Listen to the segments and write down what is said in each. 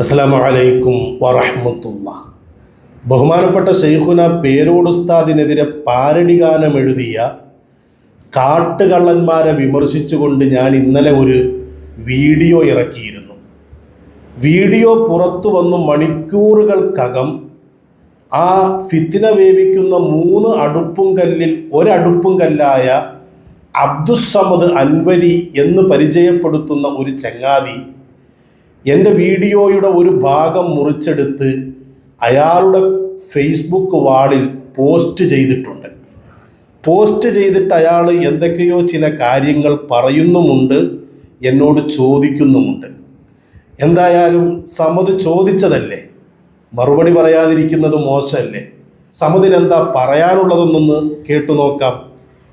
അസ്സാം വലൈക്കും വറഹമത്തുള്ള. ബഹുമാനപ്പെട്ട ഷെയ്ഖുന പേരോടുസ്താദിനെതിരെ പാരടി ഗാനം എഴുതിയ കാട്ടുകള്ളന്മാരെ വിമർശിച്ചുകൊണ്ട് ഞാൻ ഇന്നലെ ഒരു വീഡിയോ ഇറക്കിയിരുന്നു. വീഡിയോ പുറത്തു വന്നു മണിക്കൂറുകൾക്കകം ആ ഫിത്തിന വേവിക്കുന്ന മൂന്ന് അടുപ്പും കല്ലിൽ ഒരടുപ്പും കല്ലായ അബ്ദുസമദ് അൻവരി എന്ന് പരിചയപ്പെടുത്തുന്ന ഒരു ചങ്ങാതി എന്റെ വീഡിയോയുടെ ഒരു ഭാഗം മുറിച്ചെടുത്ത് അയാളുടെ ഫേസ്ബുക്ക് വാളിൽ പോസ്റ്റ് ചെയ്തിട്ടുണ്ട്. പോസ്റ്റ് ചെയ്തിട്ട് അയാൾ എന്തൊക്കെയോ ചില കാര്യങ്ങൾ പറയുന്നുമുണ്ട് എന്നോട് ചോദിക്കുന്നുമുണ്ട്. എന്തായാലും സമത് ചോദിച്ചതല്ലേ? മറുപടി പറയാതിരിക്കുന്നത് മോശമല്ലേ? സമതിനെന്താ പറയാനുള്ളതെന്നൊന്ന് കേട്ടു നോക്കാം.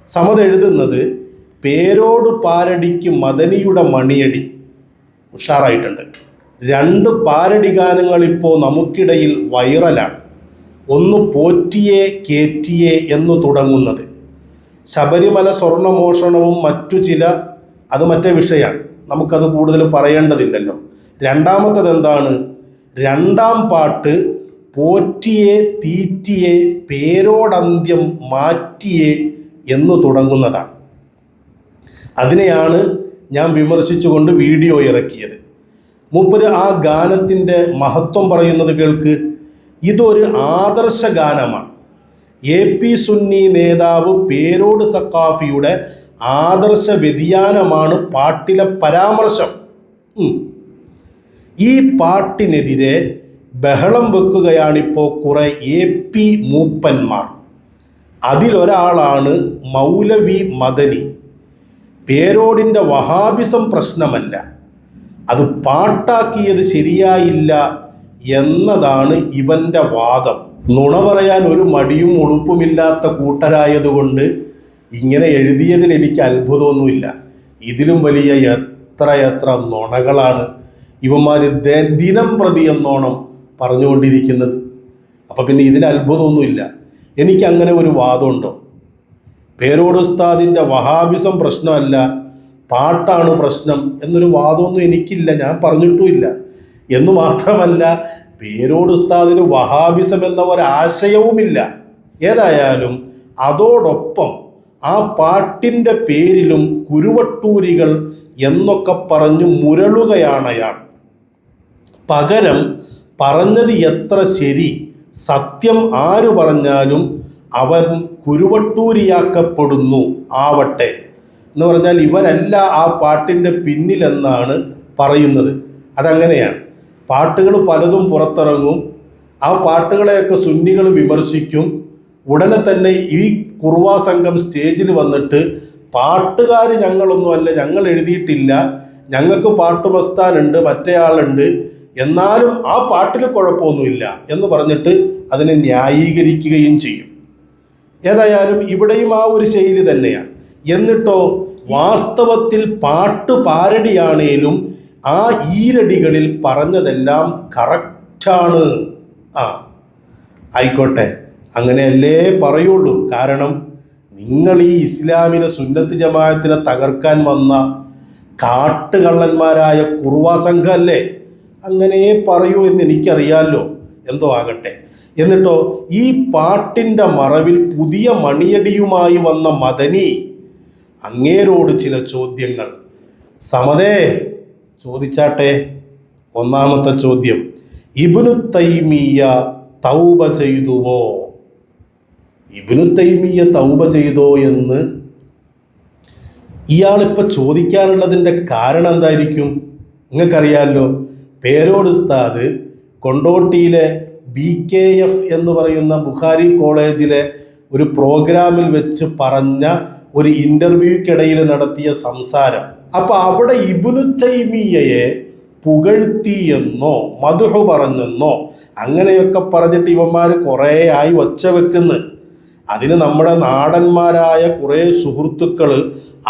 സമത് എഴുതുന്നത് പേരോട് പാരടിക്ക് മദനിയുടെ മണിയടി ഉഷാറായിട്ടുണ്ട്. രണ്ട് പാരടി ഗാനങ്ങൾ ഇപ്പോൾ നമുക്കിടയിൽ വൈറലാണ്. ഒന്ന് പോറ്റിയെ കേറ്റിയെ എന്നു തുടങ്ങുന്നത്. ശബരിമല സ്വർണമോഷണവും മറ്റു ചില അത് മറ്റേ വിഷയമാണ്. നമുക്കത് കൂടുതൽ പറയേണ്ടതില്ലല്ലോ. രണ്ടാമത്തത് എന്താണ് രണ്ടാം പാട്ട് പോറ്റിയെ തീറ്റിയെ പേരോടന്ത്യം മാറ്റിയെ എന്നു തുടങ്ങുന്നതാണ്. അതിനെയാണ് ഞാൻ വിമർശിച്ചുകൊണ്ട് വീഡിയോ ഇറക്കിയത്. മൂപ്പര് ആ ഗാനത്തിന്റെ മഹത്വം പറയുന്നത് കേൾക്ക്. ഇതൊരു ആദർശ ഗാനമാണ്. എ പി സുന്നി നേതാവ് പേരോട് സക്കാഫിയുടെ ആദർശ വ്യതിയാനമാണ് പാട്ടിലെ പരാമർശം. ഈ പാട്ടിനെതിരെ ബഹളം വെക്കുകയാണിപ്പോൾ കുറെ എ പി മൂപ്പന്മാർ. അതിലൊരാളാണ് മൗലവി മദനി. പേരോടിന്റെ വഹാബിസം പ്രശ്നമല്ല. അത് പാട്ടാക്കിയത് ശരിയായില്ല എന്നതാണ് ഇവന്റെ വാദം. നുണ പറയാൻ ഒരു മടിയും ഉളുപ്പുമില്ലാത്ത കൂട്ടരായതുകൊണ്ട് ഇങ്ങനെ എഴുതിയതിൽ എനിക്ക് അത്ഭുതമൊന്നുമില്ല. ഇതിലും വലിയ എത്ര എത്ര നുണകളാണ് ഇവന്മാർ ദിനം പ്രതി എന്നോണം പറഞ്ഞുകൊണ്ടിരിക്കുന്നത്. അപ്പം പിന്നെ ഇതിൽ അത്ഭുതമൊന്നുമില്ല. എനിക്ക് അങ്ങനെ ഒരു വാദമുണ്ടോ? പേരോട് ഉസ്താദിന്റെ വഹാബിസം പ്രശ്നമല്ല പാട്ടാണ് പ്രശ്നം എന്നൊരു വാദമൊന്നും എനിക്കില്ല ഞാൻ പറഞ്ഞിട്ടുമില്ല. എന്നു മാത്രമല്ല പേരോട് ഉസ്താദിന് വഹാബിസം എന്ന ഒരാശയവുമില്ല. ഏതായാലും അതോടൊപ്പം ആ പാട്ടിന്റെ പേരിലും കുരുവട്ടൂരികൾ എന്നൊക്കെ പറഞ്ഞു മുരളുകയാണ് അയാൾ. പകരം പറഞ്ഞത് എത്ര ശരി സത്യം ആര് പറഞ്ഞാലും അവൻ കുരുവട്ടൂരിയാക്കപ്പെടുന്നു ആവട്ടെ എന്ന് പറഞ്ഞാൽ ഇവരല്ല ആ പാട്ടിന്റെ പിന്നിലെന്നാണ് പറയുന്നത്. അതങ്ങനെയാണ്. പാട്ടുകൾ പലതും പുറത്തിറങ്ങും. ആ പാട്ടുകളെയൊക്കെ സുന്നികൾ വിമർശിക്കും. ഉടനെ തന്നെ ഈ കുർവാ സംഘം സ്റ്റേജിൽ വന്നിട്ട് പാട്ടുകാർ ഞങ്ങളൊന്നുമല്ല ഞങ്ങൾ എഴുതിയിട്ടില്ല ഞങ്ങൾക്ക് പാട്ടുമസ്താനുണ്ട് മറ്റേയാളുണ്ട് എന്നാലും ആ പാട്ടിൽ കുഴപ്പമൊന്നുമില്ല എന്ന് പറഞ്ഞിട്ട് അതിനെ ന്യായീകരിക്കുകയും ചെയ്യും. ഏതായാലും ഇവിടെയും ആ ഒരു ശൈലി തന്നെയാണ്. എന്നിട്ടോ വാസ്തവത്തിൽ പാട്ട് പാരടിയാണേലും ആ ഈരടികളിൽ പറഞ്ഞതെല്ലാം കറക്റ്റാണ്. ആ ആയിക്കോട്ടെ. അങ്ങനെയല്ലേ പറയുള്ളൂ. കാരണം നിങ്ങൾ ഈ ഇസ്ലാമിനെ സുന്നത്ത് ജമാഅത്തിനെ തകർക്കാൻ വന്ന കാട്ടുകള്ളന്മാരായ കുർവാ സംഘമല്ലേ അങ്ങനെ പറയൂ എന്ന് എനിക്കറിയാമല്ലോ എന്തോ ആകട്ടെ. എന്നിട്ടോ ഈ പാട്ടിന്റെ മറവിൽ പുതിയ മണിയടിയുമായി വന്ന മദനി അങ്ങേരോട് ചില ചോദ്യങ്ങൾ. സമതേ ചോദിച്ചാട്ടെ? ഒന്നാമത്തെ ചോദ്യം ഇബ്നു തൈമിയ തൗബ ചെയ്തുവോ? ഇബ്നു തൈമിയ തൗബ ചെയ്തോ എന്ന്? ഇയാളിപ്പോൾ ചോദിക്കാനുള്ളതിന്റെ കാരണം എന്തായിരിക്കും? നിങ്ങൾക്കറിയാമല്ലോ പേരോട് ഉസ്താദ് കൊണ്ടോട്ടിയിലെ ബി കെ എഫ് എന്ന് പറയുന്ന ബുഹാരി കോളേജിലെ ഒരു പ്രോഗ്രാമിൽ വെച്ച് പറഞ്ഞ ഒരു ഇന്റർവ്യൂക്കിടയിൽ നടത്തിയ സംസാരം. അപ്പോൾ അവിടെ ഇബുനു തൈമിയയെ പുകഴ്ത്തി എന്നോ മധുഹു പറഞ്ഞെന്നോ അങ്ങനെയൊക്കെ പറഞ്ഞിട്ട് ഇവന്മാർ കുറേ ആയി ഒച്ച വെക്കുന്നു. അതിന് നമ്മുടെ നാടന്മാരായ കുറേ സുഹൃത്തുക്കൾ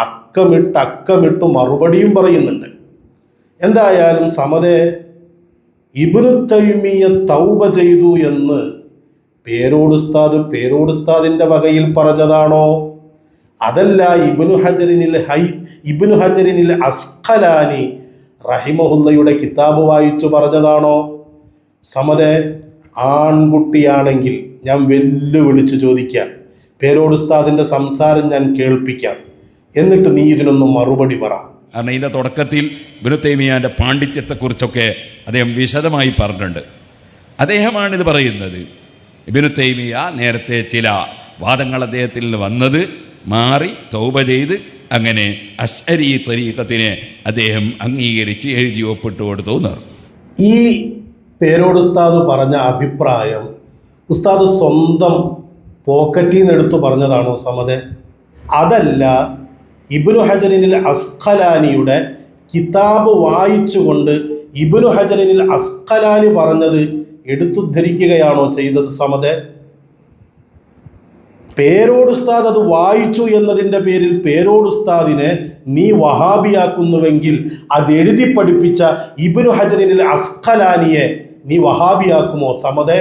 അക്കമിട്ട് അക്കമിട്ട് മറുപടിയും പറയുന്നുണ്ട്. എന്തായാലും സമതേ ഇബ്നു തൗബ ചെയ്തു എന്ന് പേരോടുസ്താദ് പേരോടുസ്താദിന്റെ വകയിൽ പറഞ്ഞതാണോ? അതല്ല ഇബ്നു ഹജറിനിൽ ഹൈ ഇബ്നു ഹജറിനിൽ അസ്ഖലാനി റഹിമഹുല്ലയുടെ കിതാബ് വായിച്ചു പറഞ്ഞതാണോ? സമതെ ആൺകുട്ടിയാണെങ്കിൽ ഞാൻ വെല്ലുവിളിച്ചു ചോദിക്കാം. പേരോട് ഉസ്താദിന്റെ സംസാരം ഞാൻ കേൾപ്പിക്കാം. എന്നിട്ട് നീ ഇതിനൊന്നും മറുപടി പറ. കാരണം ഇതിന്റെ തുടക്കത്തിൽ ബിനുത്തൈമിയാന്റെ പാണ്ഡിത്യത്തെക്കുറിച്ചൊക്കെ അദ്ദേഹം വിശദമായി പറഞ്ഞിട്ടുണ്ട്. അദ്ദേഹമാണ് ഇത് പറയുന്നത്. ബിനുത്തേമിയ തൈമിയ നേരത്തെ ചില വാദങ്ങൾ അദ്ദേഹത്തിൽ വന്നത് മാറി തൗബ ചെയ്ത് അങ്ങനെ അശ്അരി തരീക്കത്തിനെ അദ്ദേഹം അംഗീകരിച്ച് എഴുതി ഒപ്പിട്ട് കൊടുത്തു ഈ പേരോട് ഉസ്താദ് പറഞ്ഞ അഭിപ്രായം ഉസ്താദ് സ്വന്തം പോക്കറ്റിൽ നിന്ന് എടുത്തു പറഞ്ഞതാണോ സമതെ അതല്ല ഇബ്നു ഹജറിനിൽ അസ്ഖലാനിയുടെ കിതാബ് വായിച്ചുകൊണ്ട് ഇബ്നു ഹജറിനിൽ അസ്ഖലാനി പറഞ്ഞത് എടുത്തുദ്ധരിക്കുകയാണോ ചെയ്തത് സമതെ? പേരോട് ഉസ്താദ് അത് വായിച്ചു എന്നതിന്റെ പേരിൽ പേരോട് ഉസ്താദിനെ നീ വഹാബിയാക്കുന്നുവെങ്കിൽ അത് എഴുതി പഠിപ്പിച്ച ഇബ്നു ഹജറിനിൽ അസ്ഖലാനിയെ നീ വഹാബിയാക്കുമോ സമതെ?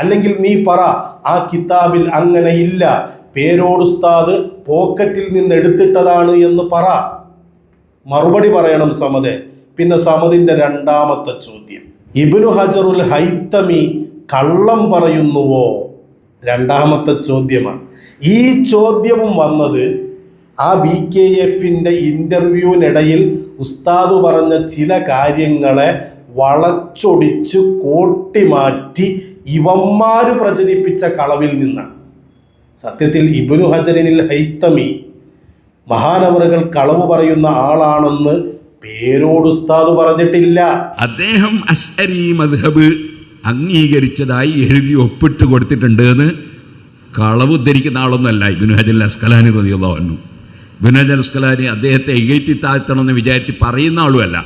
അല്ലെങ്കിൽ നീ പറ ആ കിതാബിൽ അങ്ങനെ ഇല്ല. പേരോട് ഉസ്താദ് പോക്കറ്റിൽ നിന്ന് എടുത്തിട്ടതാണ് എന്ന് പറ. മറുപടി പറയണം സമതെ. പിന്നെ സമതിന്റെ രണ്ടാമത്തെ ചോദ്യം. ഇബിനു ഹജറുൽ ഹൈത്തമി കള്ളം പറയുന്നുവോ? രണ്ടാമത്തെ ചോദ്യമാണ്. ഈ ചോദ്യവും വന്നത് ആ ബി കെ എഫിന്റെ ഇന്റർവ്യൂവിനിടയിൽ ഉസ്താദ് പറഞ്ഞ ചില കാര്യങ്ങളെ വളച്ചൊടിച്ച് കോട്ടിമാറ്റി ഇവന്മാര് പ്രചരിപ്പിച്ച കളവിൽ നിന്നാണ്. സത്യത്തിൽ ഇബ്നു ഹജറിനിൽ ഹൈത്തമി മഹാനവറുകൾ കളവ് പറയുന്ന ആളാണെന്ന് പേരോട് ഉസ്താദ് പറഞ്ഞിട്ടില്ല. അദ്ദേഹം അസ്അരി മദ്ഹബ് അംഗീകരിച്ചതായി എഴുതി ഒപ്പിട്ട് കൊടുത്തിട്ടുണ്ട് എന്ന് കളവ് ഉദ്ധരിക്കുന്ന ആളൊന്നുമല്ല ഇബിനു ഹജൽ അസ്കലാനി പറഞ്ഞു ഇബിനു ഹജൽ അസ്കലാനി അദ്ദേഹത്തെ എഴുത്തി താഴ്ത്തണമെന്ന് വിചാരിച്ച് പറയുന്ന ആളുമല്ല.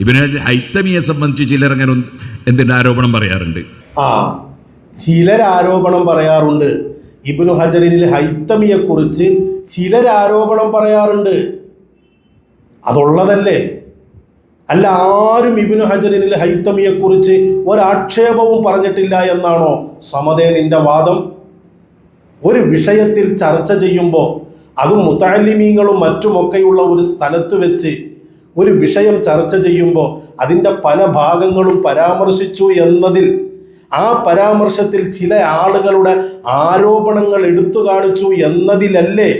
ഇബിനു ഹജൽ ഹൈത്തമിയെ സംബന്ധിച്ച് ചിലർ അങ്ങനെ എന്തിന്റെ ആരോപണം പറയാറുണ്ട്? ആ ചിലർ ആരോപണം പറയാറുണ്ട്. ഇബ്നു ഹജറിനിൽ ഹൈത്തമിയെ കുറിച്ച് ചിലർ ആരോപണം പറയാറുണ്ട്. അതുള്ളതല്ലേ? അല്ല ആരും ഇബ്നു ഹജറിനിൽ ഹൈത്തമിയെ കുറിച്ച് ഒരാക്ഷേപവും പറഞ്ഞിട്ടില്ല എന്നാണോ സമതേ നിന്റെ വാദം? ഒരു വിഷയത്തിൽ ചർച്ച ചെയ്യുമ്പോൾ അതും മുത്താലിമീങ്ങളും മറ്റുമൊക്കെയുള്ള ഒരു സ്ഥലത്ത് വെച്ച് ഒരു വിഷയം ചർച്ച ചെയ്യുമ്പോൾ അതിന്റെ പല ഭാഗങ്ങളും പരാമർശിച്ചു എന്നതിൽ ആ പരാമർശത്തിൽ ചില ആളുകളുടെ ആരോപണങ്ങൾ എടുത്തു കാണിച്ചു എന്നതിലല്ലേ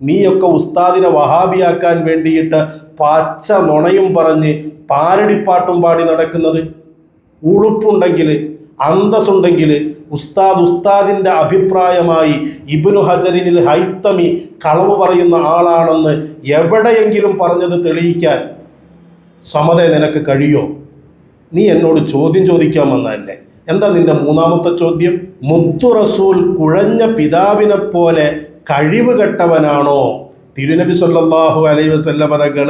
നീയൊക്കെ ഉസ്താദിനെ വഹാബിയാക്കാൻ വേണ്ടിയിട്ട് പച്ച നുണയും പറഞ്ഞ് പാരടിപ്പാട്ടും പാടി നടക്കുന്നത്. ഉളുപ്പുണ്ടെങ്കിൽ അന്തസ്സുണ്ടെങ്കിൽ ഉസ്താദ് ഉസ്താദിന്റെ അഭിപ്രായമായി ഇബ്നു ഹജറിനിൽ ഹൈത്തമി കളവ് പറയുന്ന ആളാണെന്ന് എവിടെയെങ്കിലും പറഞ്ഞത് തെളിയിക്കാൻ സമത നിനക്ക് കഴിയോ? നീ എന്നോട് ചോദ്യം ചോദിക്കാൻ വന്നതല്ലേ? എന്താ നിന്റെ മൂന്നാമത്തെ ചോദ്യം? മുത്തു റസൂൽ കുഴഞ്ഞ പിതാവിനെ പോലെ കഴിവ് കെട്ടവനാണോ? തിരുനബി സല്ലാഹു അലൈ വസല്ലമ തങ്ങൾ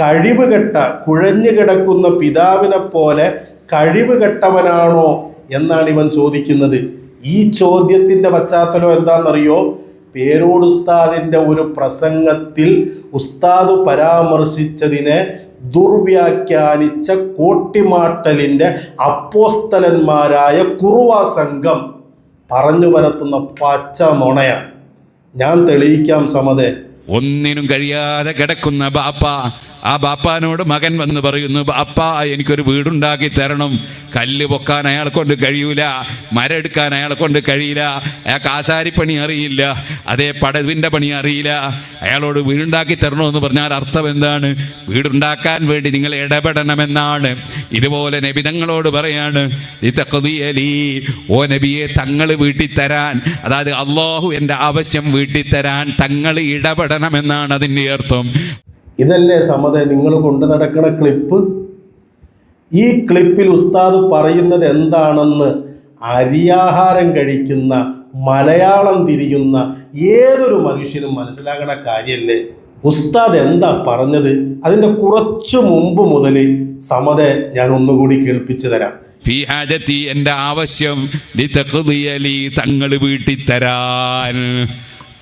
കഴിവ് കെട്ട കുഴഞ്ഞു കിടക്കുന്ന പിതാവിനെ പോലെ കഴിവ് കെട്ടവനാണോ എന്നാണ് ഇവൻ ചോദിക്കുന്നത്. ഈ ചോദ്യത്തിന്റെ പശ്ചാത്തലം എന്താണെന്നറിയോ? പേരോട് ഉസ്താദിന്റെ ഒരു പ്രസംഗത്തിൽ ഉസ്താദ് പരാമർശിച്ചതിനെ ദുർവ്യാഖ്യാനിച്ച കോട്ടിമാട്ടലിന്റെ അപ്പോസ്തലന്മാരായ കുറുവ സംഘം പറഞ്ഞു പരത്തുന്ന പച്ച നുണയാണ്. ഞാൻ തെളിയിക്കാം സമതേ. ഒന്നിനും കഴിയാതെ കിടക്കുന്ന ബാപ്പ ആ ബാപ്പാനോട് മകൻ വന്ന് പറയുന്നു ബാപ്പ എനിക്കൊരു വീടുണ്ടാക്കി തരണം. കല്ല് പൊക്കാൻ അയാളെ കൊണ്ട് കഴിയൂല മരം എടുക്കാൻ അയാളെ കൊണ്ട് കഴിയില്ല അയാൾക്ക് ആശാരിപ്പണി അറിയില്ല അതേ പടവിന്റെ പണി അറിയില്ല. അയാളോട് വീടുണ്ടാക്കി തരണമെന്ന് പറഞ്ഞാൽ അർത്ഥം എന്താണ്? വീടുണ്ടാക്കാൻ വേണ്ടി നിങ്ങൾ ഇടപെടണമെന്നാണ്. ഇതുപോലെ നബി തങ്ങളോട് പറയാണ് ഓ നബിയെ തങ്ങൾ വീട്ടിൽ തരാൻ അതായത് അള്ളാഹു എന്റെ ആവശ്യം വീട്ടിൽ തരാൻ തങ്ങൾ ഇടപെടണമെന്നാണ് അതിന്റെ അർത്ഥം. ഇതല്ലേ സമത നിങ്ങൾ കൊണ്ടു നടക്കണ ക്ലിപ്പ്? ഈ ക്ലിപ്പിൽ ഉസ്താദ് പറയുന്നത് എന്താണെന്ന് അരിയാഹാരം കഴിക്കുന്ന മലയാളം തിരിയുന്ന ഏതൊരു മനുഷ്യനും മനസ്സിലാകണ കാര്യമല്ലേ ഉസ്താദ് എന്താ പറഞ്ഞത്? അതിന്റെ കുറച്ചു മുമ്പ് മുതൽ സമത ഞാൻ ഒന്നുകൂടി കേൾപ്പിച്ചു തരാം. എന്റെ ആവശ്യം തങ്ങൾ വീട്ടിൽ തരാൻ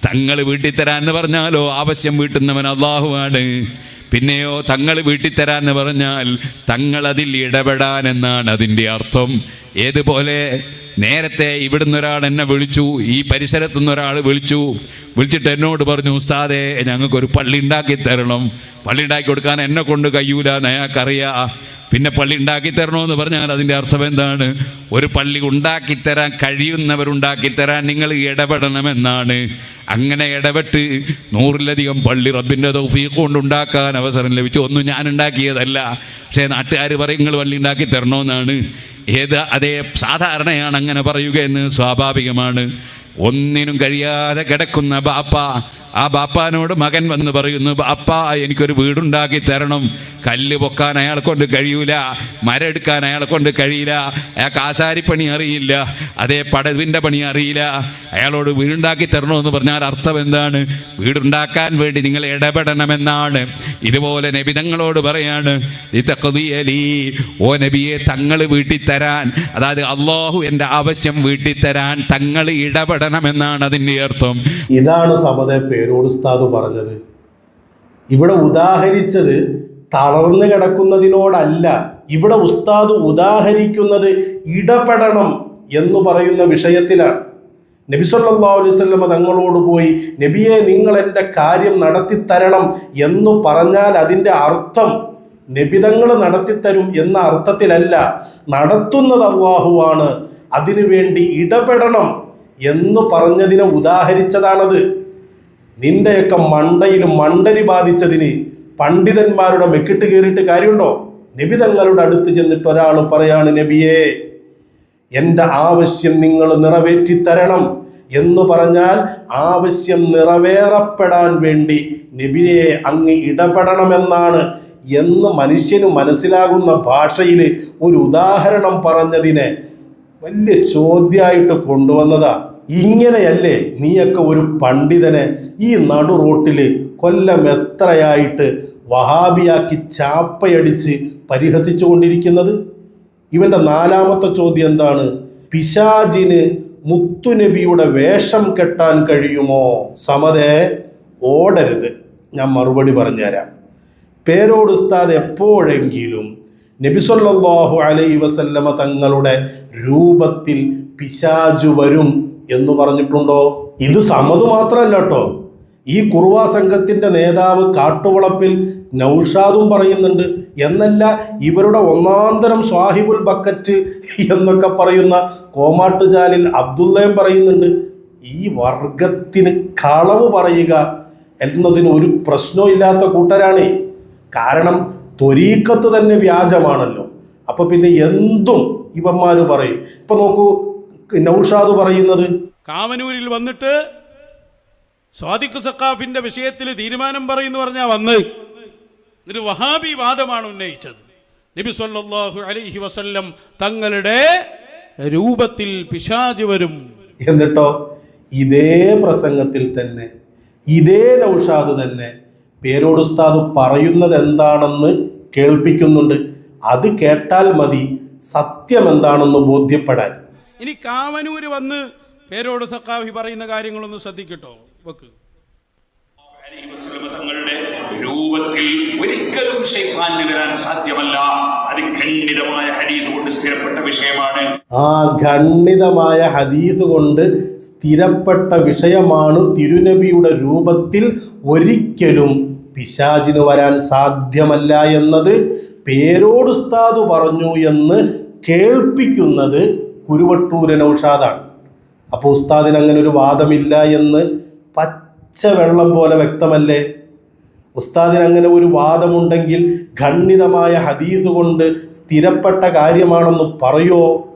തങ്ങൾ വീട്ടിൽ എന്ന് പറഞ്ഞാലോ ആവശ്യം വീട്ടുന്നവൻ അള്ളാഹുവാണ്. പിന്നെയോ തങ്ങൾ വീട്ടിൽ എന്ന് പറഞ്ഞാൽ തങ്ങൾ അതിൽ ഇടപെടാൻ എന്നാണ് അതിന്റെ അർത്ഥം. ഏതുപോലെ? നേരത്തെ ഇവിടുന്ന് ഒരാൾ എന്നെ വിളിച്ചു ഈ പരിസരത്തു നിന്ന് ഒരാൾ വിളിച്ചു. വിളിച്ചിട്ട് എന്നോട് പറഞ്ഞു ഉസ്താദെ ഞങ്ങൾക്കൊരു പള്ളി ഉണ്ടാക്കി തരണം പള്ളി ഉണ്ടാക്കി കൊടുക്കാൻ എന്നെ കൊണ്ട് കഴിയൂല അയാൾക്കറിയാം. പിന്നെ പള്ളി ഉണ്ടാക്കി തരണമെന്ന് പറഞ്ഞാൽ അതിന്റെ അർത്ഥം എന്താണ്? ഒരു പള്ളി ഉണ്ടാക്കിത്തരാൻ കഴിയുന്നവരുണ്ടാക്കിത്തരാൻ നിങ്ങൾ ഇടപെടണമെന്നാണ്. അങ്ങനെ ഇടപെട്ട് നൂറിലധികം പള്ളി റബ്ബിന്റെ തൗഫീഖ് കൊണ്ട് ഉണ്ടാക്കാൻ അവസരം ലഭിച്ചു. ഒന്നും ഞാൻ ഉണ്ടാക്കിയതല്ല. പക്ഷേ നാട്ടുകാർ പറയും നിങ്ങൾ പള്ളി ഉണ്ടാക്കി തരണമെന്നാണ് ഏത് അതേ സാധാരണയാണ് അങ്ങനെ പറയുക എന്ന് സ്വാഭാവികമാണ്. ഒന്നിനും കഴിയാതെ കിടക്കുന്ന ബാപ്പ ആ ബാപ്പാനോട് മകൻ വന്ന് പറയുന്നു അപ്പ എനിക്കൊരു വീടുണ്ടാക്കി തരണം. കല്ല് പൊക്കാൻ അയാളെ കൊണ്ട് കഴിയൂല മരം എടുക്കാൻ അയാളെ കൊണ്ട് കഴിയില്ല അയാൾക്ക് ആശാരിപ്പണി അറിയില്ല അതേ പടവിന്റെ പണി അറിയില്ല. അയാളോട് വീടുണ്ടാക്കി തരണമെന്ന് പറഞ്ഞാൽ അർത്ഥം എന്താണ്? വീടുണ്ടാക്കാൻ വേണ്ടി നിങ്ങൾ ഇടപെടണമെന്നാണ്. ഇതുപോലെ നബിതങ്ങളോട് പറയാണ് ഓ നബിയെ തങ്ങൾ വീട്ടിൽ തരാൻ അതായത് അള്ളാഹു എന്റെ ആവശ്യം വീട്ടിൽ തരാൻ തങ്ങൾ ഇടപെടണമെന്നാണ് അതിന്റെ അർത്ഥം. ഇതാണ് സമതെ പേരോട് ഉസ്താദ് പറഞ്ഞത്. ഇവിടെ ഉദാഹരിച്ചത് തളർന്നു കിടക്കുന്നതിനോടല്ല ഇവിടെ ഉസ്താദ് ഉദാഹരിക്കുന്നത് ഇടപെടണം എന്ന് പറയുന്ന വിഷയത്തിലാണ്. നബി സല്ലല്ലാഹു അലൈഹി വസല്ലമ തങ്ങളോട് പോയി നബിയെ നിങ്ങൾ എന്റെ കാര്യം നടത്തിത്തരണം എന്ന് പറഞ്ഞാൽ അതിന്റെ അർത്ഥം നബിതങ്ങൾ നടത്തിത്തരും എന്ന അർത്ഥത്തിലല്ല. നടത്തുന്നത് അള്ളാഹുവാണ് അതിനുവേണ്ടി ഇടപെടണം എന്ന് പറഞ്ഞതിനെ ഉദാഹരിച്ചതാണത്. നിന്റെയൊക്കെ മണ്ടയിൽ മണ്ടരി ബാധിച്ചതിന് പണ്ഡിതന്മാരുടെ മെക്കിട്ട് കയറിയിട്ട് കാര്യമുണ്ടോ? നബി തങ്ങളുടെ അടുത്ത് ചെന്നിട്ട് ഒരാൾ പറയാണ് നബിയെ എന്റെ ആവശ്യം നിങ്ങൾ നിറവേറ്റി തരണം. എന്ന് പറഞ്ഞാൽ ആവശ്യം നിറവേറപ്പെടാൻ വേണ്ടി നബിയെ അങ്ങ് ഇടപെടണമെന്നാണ് എന്ന് മനുഷ്യന് മനസ്സിലാകുന്ന ഭാഷയിൽ ഒരു ഉദാഹരണം പറഞ്ഞതിനെ വലിയ ചോദ്യമായിട്ട് കൊണ്ടുവന്നതാ. ഇങ്ങനെയല്ലേ നീയൊക്കെ ഒരു പണ്ഡിതനെ ഈ നടു റോട്ടിൽ കൊല്ലം എത്രയായിട്ട് വഹാബിയാക്കി ചാപ്പയടിച്ച് പരിഹസിച്ചു കൊണ്ടിരിക്കുന്നത് ഇവന്റെ നാലാമത്തെ ചോദ്യം എന്താണ്? പിശാജിന് മുത്തുനബിയുടെ വേഷം കെട്ടാൻ കഴിയുമോ? സമതേ ഓടരുത്. ഞാൻ മറുപടി പറഞ്ഞുതരാം. പേരോട് ഉസ്താദ് എപ്പോഴെങ്കിലും നബിസൊല്ലാഹു അലൈ വസല്ലമ തങ്ങളുടെ രൂപത്തിൽ പിശാജു വരും എന്ന് പറഞ്ഞിട്ടുണ്ടോ? ഇത് സമ്മത് മാത്രമല്ല കേട്ടോ. ഈ കുറുവാ സംഘത്തിന്റെ നേതാവ് കാട്ടുവളപ്പിൽ നൗഷാദും പറയുന്നുണ്ട്. എന്നല്ല ഇവരുടെ ഒന്നാന്തരം സ്വാഹിബുൽ ബക്കറ്റ് എന്നൊക്കെ പറയുന്ന കോമാട്ടുചാലിൽ അബ്ദുള്ളയും പറയുന്നുണ്ട്. ഈ വർഗത്തിന് കളവ് പറയുക എന്നതിന് ഒരു പ്രശ്നവും ഇല്ലാത്ത കൂട്ടരാണേ. കാരണം ത്വരീക്കത്ത് തന്നെ വ്യാജമാണല്ലോ. അപ്പൊ പിന്നെ എന്തും ഇവന്മാർ പറയും. ഇപ്പൊ നോക്കൂ നൗഷാദ് പറയുന്നത്. കാമനൂരിൽ വന്നിട്ട് സ്വാദിഖ് സക്കാഫിന്റെ വിഷയത്തിൽ തീരുമാനം പറയുന്നു പറഞ്ഞാ വന്ന്. ഒരു വഹാബി വാദമാണ് ഉന്നയിച്ചത്. നബി സല്ലല്ലാഹു അലൈഹി വസല്ലം തങ്ങളുടെ രൂപത്തിൽ പിശാജ് വരും. എന്നിട്ടോ? ഇതേ പ്രസംഗത്തിൽ തന്നെ ഇതേ നൗഷാദ് തന്നെ പേരോടുസ്താദ് പറയുന്നത് എന്താണെന്ന് കേൾപ്പിക്കുന്നുണ്ട്. അത് കേട്ടാൽ മതി. സത്യം എന്താണെന്ന് ബോധ്യപ്പെടാൻ. ഇനി കാവനൂര് വന്ന് പേരോട് സക്കാഫി പറയുന്ന കാര്യങ്ങളൊന്ന് ശ്രദ്ധിക്കട്ടോ. വെക്ക്. തങ്ങളുടെ രൂപത്തിൽ ഒരിക്കലും ശൈത്താന് വരാൻ സാധ്യമല്ല. അത് ഖണ്ഡിതമായ ഹദീസ് കൊണ്ട് സ്ഥിരപ്പെട്ട വിഷയമാണ്. ആ ഖണ്ഡിതമായ ഹദീസ് കൊണ്ട് സ്ഥിരപ്പെട്ട വിഷയമാണ് തിരുനബിയുടെ രൂപത്തിൽ ഒരിക്കലും പിശാചിന് വരാൻ സാധ്യമല്ല എന്നത് പേരോട് ഉസ്താദ് പറഞ്ഞു എന്ന് കേൾപ്പിക്കുന്നത് കുരുവട്ടൂര് നൗഷാദാണ്. അപ്പോൾ ഉസ്താദിന് അങ്ങനെ ഒരു വാദമില്ല എന്ന് പച്ച വെള്ളം പോലെ വ്യക്തമല്ലേ? ഉസ്താദിന് അങ്ങനെ ഒരു വാദമുണ്ടെങ്കിൽ ഖണ്ഡിതമായ ഹദീസ് കൊണ്ട് സ്ഥിരപ്പെട്ട കാര്യമാണെന്ന് പറയോ?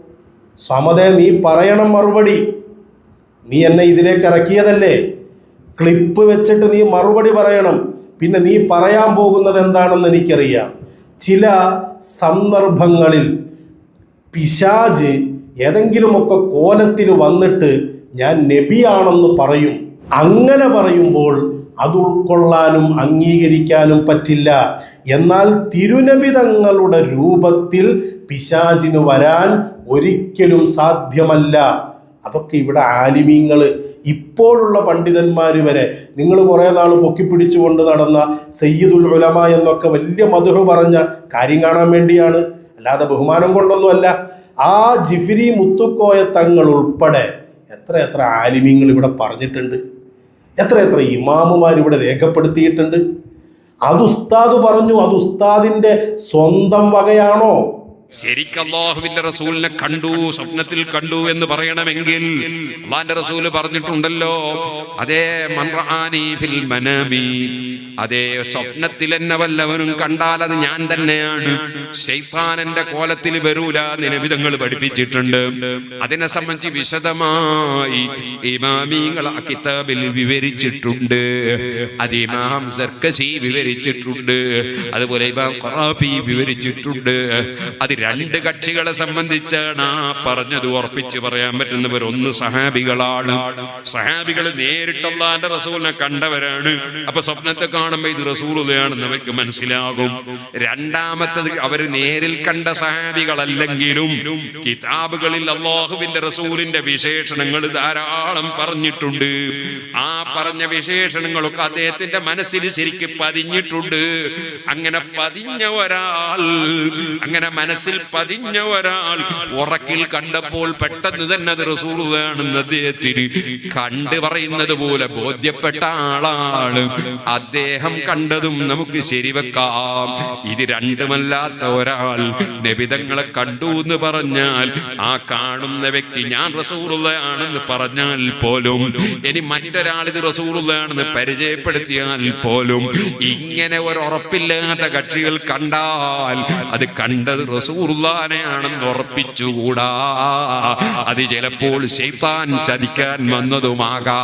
സമതെ നീ പറയണം മറുപടി. നീ എന്നെ ഇതിലേക്ക് ഇറക്കിയതല്ലേ? ക്ലിപ്പ് വെച്ചിട്ട് നീ മറുപടി പറയണം. പിന്നെ നീ പറയാൻ പോകുന്നത് എന്താണെന്ന് എനിക്കറിയാം. ചില സന്ദർഭങ്ങളിൽ പിശാജ് ഏതെങ്കിലുമൊക്കെ കോലത്തിൽ വന്നിട്ട് ഞാൻ നബിയാണെന്ന് പറയും. അങ്ങനെ പറയുമ്പോൾ അത് ഉൾക്കൊള്ളാനും അംഗീകരിക്കാനും പറ്റില്ല. എന്നാൽ തിരുനബിതങ്ങളുടെ രൂപത്തിൽ പിശാചിന് വരാൻ ഒരിക്കലും സാധ്യമല്ല. അതൊക്കെ ഇവിടെ ആലിമീങ്ങൾ ഇപ്പോഴുള്ള പണ്ഡിതന്മാർ വരെ നിങ്ങൾ കുറേ നാൾ പൊക്കിപ്പിടിച്ചുകൊണ്ട് നടന്ന സയ്യിദുൽ ഉലമ എന്നൊക്കെ വലിയ മധുഹ പറഞ്ഞ കാര്യം കാണാൻ വേണ്ടിയാണ്. അല്ലാതെ ബഹുമാനം കൊണ്ടൊന്നുമല്ല. ആ ജിഫിരി മുത്തുക്കോയ തങ്ങൾ ഉൾപ്പെടെ എത്ര എത്ര ആലിമ്യങ്ങൾ ഇവിടെ പറഞ്ഞിട്ടുണ്ട്. എത്ര എത്ര ഇമാമുമാർ ഇവിടെ രേഖപ്പെടുത്തിയിട്ടുണ്ട്. അത് ഉസ്താദ് പറഞ്ഞു അത് ഉസ്താദിന്റെ സ്വന്തം വകയാണോ? ശരിക്കും അള്ളാഹുവിന്റെ റസൂലിനെ കണ്ടു സ്വപ്നത്തിൽ കണ്ടു എന്ന് പറയണമെങ്കിൽ അള്ളാന്റെ റസൂൽ പറഞ്ഞിട്ടുണ്ടല്ലോ. അതേ ഫിൽ മനാമി. അതേ സ്വപ്നത്തിൽ എന്നെ വല്ലവനും കണ്ടാൽ അത് ഞാൻ തന്നെയാണ്. ശൈത്താനന്റെ കോലത്തിൽ വരൂല നിലവിധങ്ങൾ പഠിപ്പിച്ചിട്ടുണ്ട്. അതിനെ സംബന്ധിച്ച് വിശദമായി ഇമാമികൾ ആ കിതാബിൽ വിവരിച്ചിട്ടുണ്ട്. അത് ഇമാം സർക്കസി വിവരിച്ചിട്ടുണ്ട്. അതുപോലെ ഇമാം ഖറാഫി വിവരിച്ചിട്ടുണ്ട്. അത് രണ്ട് കക്ഷികളെ സംബന്ധിച്ചാണ് ആ പറഞ്ഞത് ഉറപ്പിച്ച് പറയാൻ പറ്റുന്നവർ. ഒന്ന് സഹാബികളാണ്. സഹാബികൾ നേരിട്ടുള്ള റസൂലിനെ കണ്ടവരാണ്. അപ്പൊ സ്വപ്നത്തെ കാണുമ്പോ ഇത് റസൂലുതയാണെന്ന് അവർക്ക് മനസ്സിലാകും. രണ്ടാമത്തത് അവർ നേരിൽ കണ്ട സഹാബികളല്ലെങ്കിലും കിതാബുകളിൽ അള്ളാഹുവിന്റെ റസൂലിന്റെ വിശേഷണങ്ങൾ ധാരാളം പറഞ്ഞിട്ടുണ്ട്. ആ പറഞ്ഞ വിശേഷണങ്ങളൊക്കെ അദ്ദേഹത്തിന്റെ മനസ്സിൽ ശരിക്ക് പതിഞ്ഞിട്ടുണ്ട്. അങ്ങനെ പതിഞ്ഞ ഒരാൾ അങ്ങനെ മനസ്സിൽ പതിഞ്ഞ ഒരാൾ ഉറക്കിൽ കണ്ടപ്പോൾ പെട്ടെന്ന് തന്നെ അത് റസൂറുകയാണെന്ന് അദ്ദേഹത്തിന് കണ്ടു പറയുന്നത് പോലെ ബോധ്യപ്പെട്ട ആളാണ്. അദ്ദേഹം കണ്ടതും നമുക്ക് ശരിവെക്കാം. ഇത് രണ്ടുമല്ലാത്ത ഒരാൾ നബിതങ്ങളെ കണ്ടു എന്ന് പറഞ്ഞാൽ ആ കാണുന്ന വ്യക്തി ഞാൻ റസൂറുള്ളയാണെന്ന് പറഞ്ഞാൽ പോലും ഇനി മറ്റൊരാൾ ഇത് റസൂറുള്ളയാണെന്ന് പരിചയപ്പെടുത്തിയാൽ പോലും ഇങ്ങനെ ഒരു ഉറപ്പില്ലാത്ത കക്ഷികൾ കണ്ടാൽ അത് കണ്ടത് റസൂറുള്ളാനെയാണെന്ന് ഉറപ്പിച്ചുകൂടാ. അത് ചിലപ്പോൾ ശൈത്താൻ ചതിക്കാൻ വന്നതുമാകാം.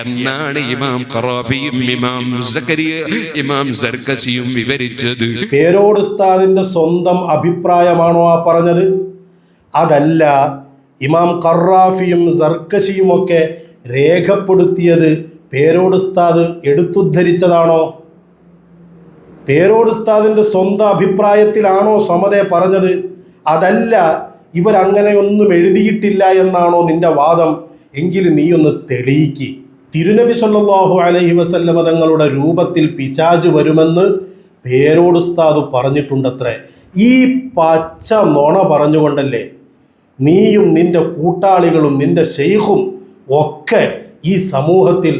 എന്നാണ് ഇമാം ഖറാഫിയും ഇമാം സക്കരിയ ഇമാം സർക്കസിയും വിവരിച്ചത്. പേരോട് ഉസ്താദിന്റെ സ്വന്തം അഭിപ്രായമാണോ ആ പറഞ്ഞത്? അതല്ല ഇമാം കറാഫിയും സർക്കശിയുമൊക്കെ രേഖപ്പെടുത്തിയത് പേരോട് ഉസ്താദ് എടുത്തുദ്ധരിച്ചതാണോ? പേരോട് ഉസ്താദിന്റെ സ്വന്തം അഭിപ്രായത്തിലാണോ സമതയെ പറഞ്ഞത്? അതല്ല ഇവരങ്ങനെയൊന്നും എഴുതിയിട്ടില്ല എന്നാണോ നിന്റെ വാദം? എങ്കിൽ നീയൊന്ന് തെളിയിക്ക്. തിരുനബി സല്ലാഹു അലൈഹി വസല്ലമ തങ്ങളുടെ രൂപത്തിൽ പിശാജ് വരുമെന്ന് പേരോട് ഉസ്താദ് പറഞ്ഞിട്ടുണ്ടത്രേ. ഈ പച്ച നുണ പറഞ്ഞുകൊണ്ടല്ലേ നീയും നിന്റെ കൂട്ടാളികളും നിന്റെ ഷെയ്ഖും ഒക്കെ ഈ സമൂഹത്തിൽ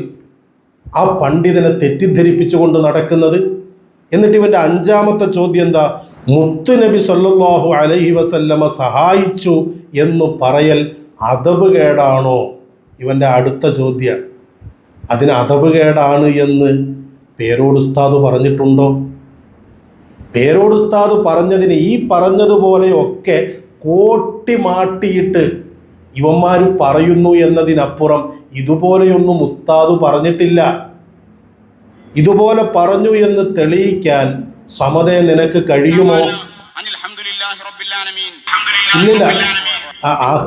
ആ പണ്ഡിതനെ തെറ്റിദ്ധരിപ്പിച്ചുകൊണ്ട് നടക്കുന്നത്? എന്നിട്ട് ഇവന്റെ അഞ്ചാമത്തെ ചോദ്യം എന്താ? മുത്തു നബി സല്ലാഹു അലൈഹി വസല്ലമ സഹായിച്ചു എന്ന് പറയൽ അതബ് കേടാണോ? ഇവന്റെ അടുത്ത ചോദ്യം അതിന് അതബ് കേടാണ് എന്ന് പേരോട് ഉസ്താദ് പറഞ്ഞിട്ടുണ്ടോ? പേരോട് ഉസ്താദ് പറഞ്ഞതിന് ഈ പറഞ്ഞതുപോലെയൊക്കെ കോട്ടി മാട്ടിയിട്ട് ഇവന്മാർ പറയുന്നു എന്നതിനപ്പുറം ഇതുപോലെയൊന്നും ഉസ്താദ് പറഞ്ഞിട്ടില്ല. ഇതുപോലെ പറഞ്ഞു എന്ന് തെളിയിക്കാൻ സമതയെ നിനക്ക് കഴിയുമോ? ഇല്ലില്ല.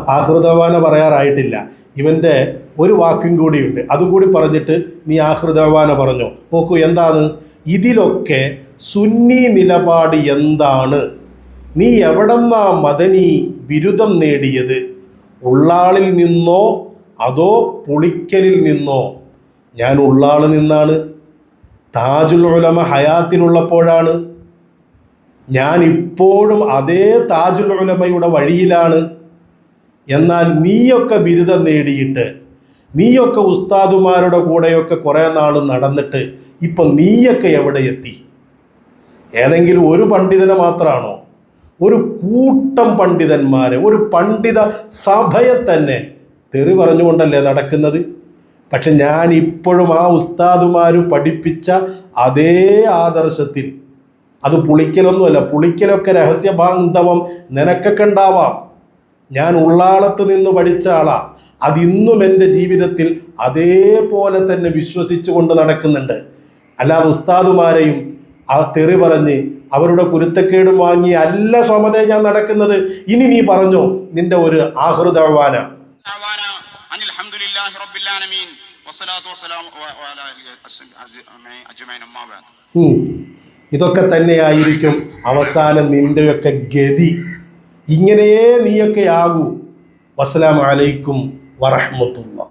ആഹൃതവാന പറയാറായിട്ടില്ല. ഇവന്റെ ഒരു വാക്കും കൂടിയുണ്ട്. അതും കൂടി പറഞ്ഞിട്ട് നീ ആഹൃദവാന പറഞ്ഞു. നോക്കൂ എന്താണ്? ഇതിലൊക്കെ സുന്നി നിലപാട് എന്താണ്? നീ എവിടെന്നാ മദനി ബിരുദം നേടിയത്? ഉള്ളാളിൽ നിന്നോ അതോ പുളിക്കലിൽ നിന്നോ? ഞാൻ ഉള്ളാളിൽ നിന്നാണ്. താജുൽ ഉലമ ഹയാത്തിലുള്ളപ്പോഴാണ്. ഞാൻ ഇപ്പോഴും അതേ താജുൽ ഉലമയുടെ വഴിയിലാണ്. എന്നാൽ നീയൊക്കെ ബിരുദം നേടിയിട്ട് നീയൊക്കെ ഉസ്താദുമാരുടെ കൂടെയൊക്കെ കുറേ നാൾ നടന്നിട്ട് ഇപ്പം നീയൊക്കെ എവിടെ എത്തി? ഏതെങ്കിലും ഒരു പണ്ഡിതനെ മാത്രമാണോ ഒരു കൂട്ടം പണ്ഡിതന്മാരെ ഒരു പണ്ഡിത സഭയെ തന്നെ തെറി പറഞ്ഞുകൊണ്ടല്ലേ നടക്കുന്നത്? പക്ഷെ ഞാൻ ഇപ്പോഴും ആ ഉസ്താദുമാർ പഠിപ്പിച്ച അതേ ആദർശത്തിൽ. അത് പുളിക്കലൊന്നുമല്ല പുളിക്കലൊക്കെ രഹസ്യബാന്ധവം നിനക്കൊക്കെ ഉണ്ടാവാം. ഞാൻ ഉള്ളാളത്ത് നിന്ന് പഠിച്ച ആളാ. അതിന്നും എന്റെ ജീവിതത്തിൽ അതേപോലെ തന്നെ വിശ്വസിച്ചു കൊണ്ട് നടക്കുന്നുണ്ട്. അല്ലാതെ ഉസ്താദുമാരെയും ആ തെറി പറഞ്ഞ് അവരുടെ കുരുത്തക്കേടും വാങ്ങി അല്ല സ്വമതേ ഞാൻ നടക്കുന്നത്. ഇനി നീ പറഞ്ഞോ നിന്റെ ഒരു ആഹൃതവാന. അനിൽ അലഹമുല്ലാഹി റബ്ബിൽ ആലമീൻ. ഇതൊക്കെ തന്നെയായിരിക്കും അവസാനം നിന്റെയൊക്കെ ഗതി. ഇങ്ങനെയേ നീയൊക്കെ ആകൂ വസ്സലാം അലൈക്കും വറഹമത്തുള്ള.